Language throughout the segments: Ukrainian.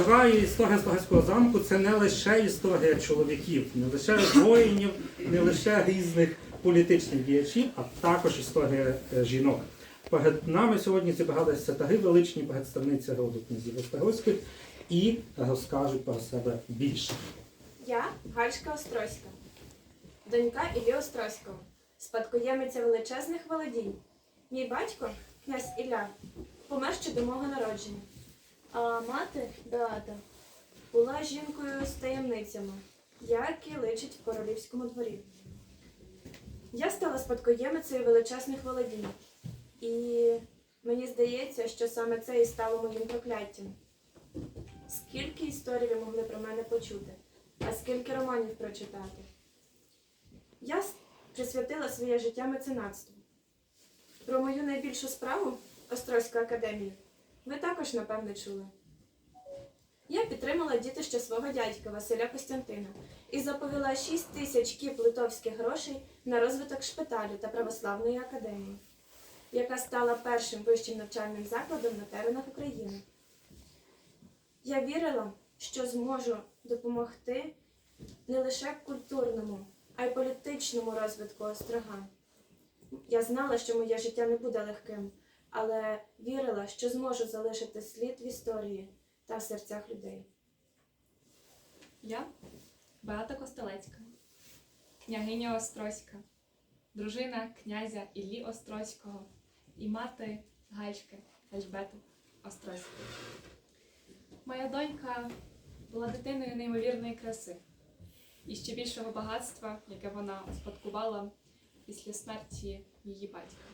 вважаю, історія Стогацького замку це не лише історія чоловіків, не лише воїнів, не лише різних політичних діячів, а також історія е, жінок. Перед нами сьогодні зібралися таги величні представниці роду князів Острозьких і розкажуть про себе більше. Я Гальшка Острозька, донька Іллі Острозького, спадкоємиця величезних володінь. Мій батько, князь Ілля, помер ще до мого народження. А мати Беата була жінкою з таємницями, як і личить в королівському дворі. Я стала спадкоємицею величезних володінь. І мені здається, що саме це і стало моїм прокляттям. Скільки історій ви могли про мене почути, а скільки романів прочитати? Я присвятила своє життя меценатству. Про мою найбільшу справу Острозьку академію ви також, напевне, чули. Я підтримала дітище свого дядька Василя Костянтина і заповіла 6 тисяч кіп литовських грошей на розвиток шпиталю та православної академії, яка стала першим вищим навчальним закладом на теренах України. Я вірила, що зможу допомогти не лише культурному, а й політичному розвитку острога. Я знала, що моє життя не буде легким, але вірила, що зможу залишити слід в історії та в серцях людей. Я Беата Костелецька, княгиня Острозька, дружина князя Іллі Острозького і мати Гальшки Ельжбети Острозької. Моя донька була дитиною неймовірної краси і ще більшого багатства, яке вона успадкувала після смерті її батька.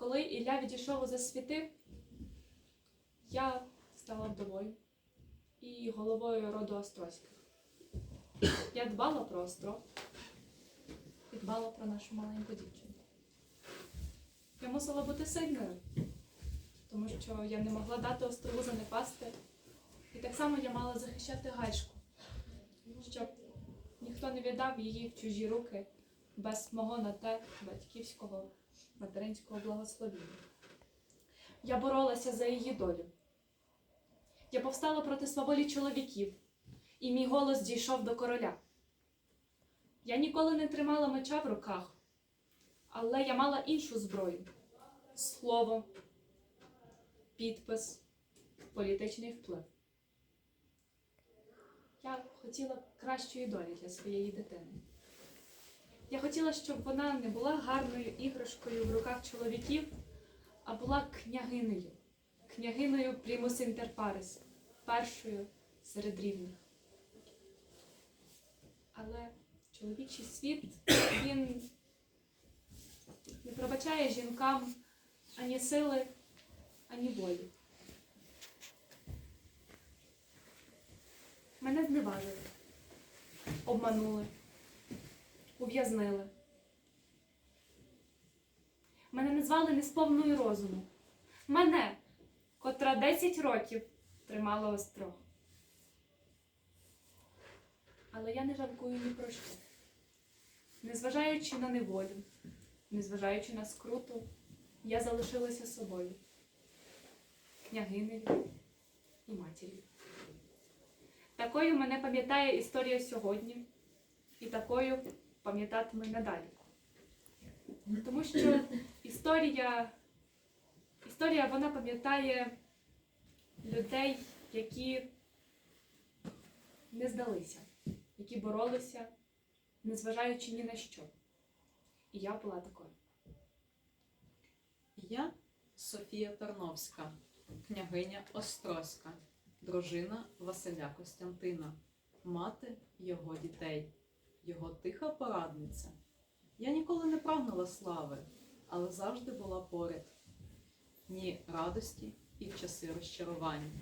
Коли Ілля відійшов у засвіти, я стала вдовою і головою роду Острозьких. Я дбала про Острог і дбала про нашу маленьку дівчинку. Я мусила бути сильною, тому що я не могла дати острову занепасти. І так само я мала захищати гальшку, щоб ніхто не віддав її в чужі руки без мого на те батьківського материнського благословіння. Я боролася за її долю. Я повстала проти сваволі чоловіків, і мій голос дійшов до короля. Я ніколи не тримала меча в руках, але я мала іншу зброю слово, підпис, політичний вплив. Я хотіла кращої долі для своєї дитини. Я хотіла, щоб вона не була гарною іграшкою в руках чоловіків, а була княгинею княгиною Примус Інтер Парис, першою серед рівних. Але чоловічий світ він не пробачає жінкам ані сили, ані волі. Мене зневажили, обманули, ув'язнили. Мене назвали несповною розуму. Мене, котра 10 років тримала острог. Але я не жалкую ні про що. Незважаючи на неволю, незважаючи на скруту, я залишилася собою, княгинею і матір'ю. Такою мене пам'ятає історія сьогодні, і такою пам'ятатиме надалі. Тому що історія Історія вона пам'ятає людей, які не здалися, які боролися, незважаючи ні на що. І я була такою. Я Софія Тарновська, княгиня Острозька, дружина Василя Костянтина, мати його дітей, його тиха порадниця. Я ніколи не прагнула слави, але завжди була поряд. Ні радості і в часи розчарування,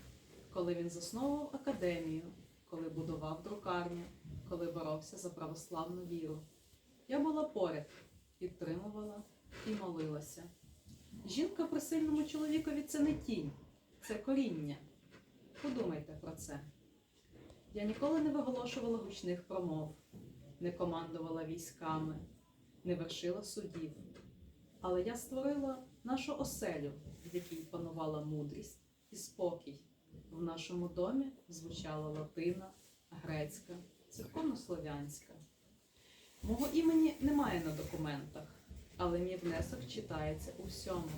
коли він засновував академію, коли будував друкарню, коли боровся за православну віру. Я була поряд, підтримувала і молилася. Жінка при сильному чоловікові це не тінь, це коріння. Подумайте про це. Я ніколи не виголошувала гучних промов, не командувала військами, не вершила судів. Але я створила нашу оселю, в якій панувала мудрість і спокій в нашому домі звучала латина, грецька, церковнослов'янська. Мого імені немає на документах, але мій внесок читається у всьому,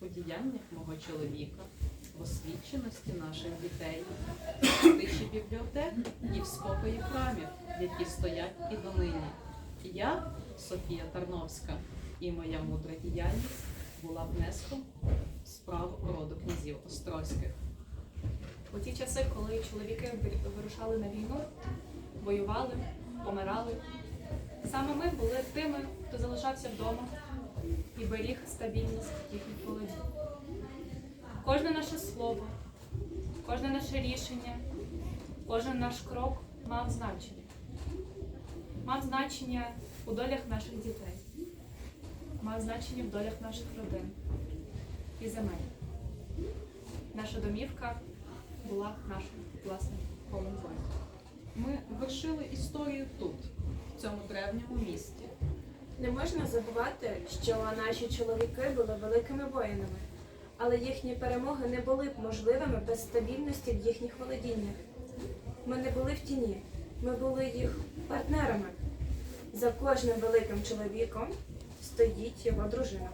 у діяннях мого чоловіка, в освіченості наших дітей, в тиші бібліотек і в спокої храмів, які стоять і донині. Я, Софія Тарновська, і моя мудра діяльність була внеском в справу роду князів Острозьких. У ті часи, коли чоловіки вирушали на війну, воювали, помирали. Саме ми були тими, хто залишався вдома і беріг стабільність їхніх володінь. Кожне наше слово, кожне наше рішення, кожен наш крок мав значення. Мав значення у долях наших дітей, мав значення в долях наших родин і земель. Наша домівка була нашим власним полем бою. Ми вершили історію тут, в цьому древньому місті. Не можна забувати, що наші чоловіки були великими воїнами, але їхні перемоги не були б можливими без стабільності в їхніх володіннях. Ми не були в тіні, ми були їх партнерами. За кожним великим чоловіком стоїть його дружина.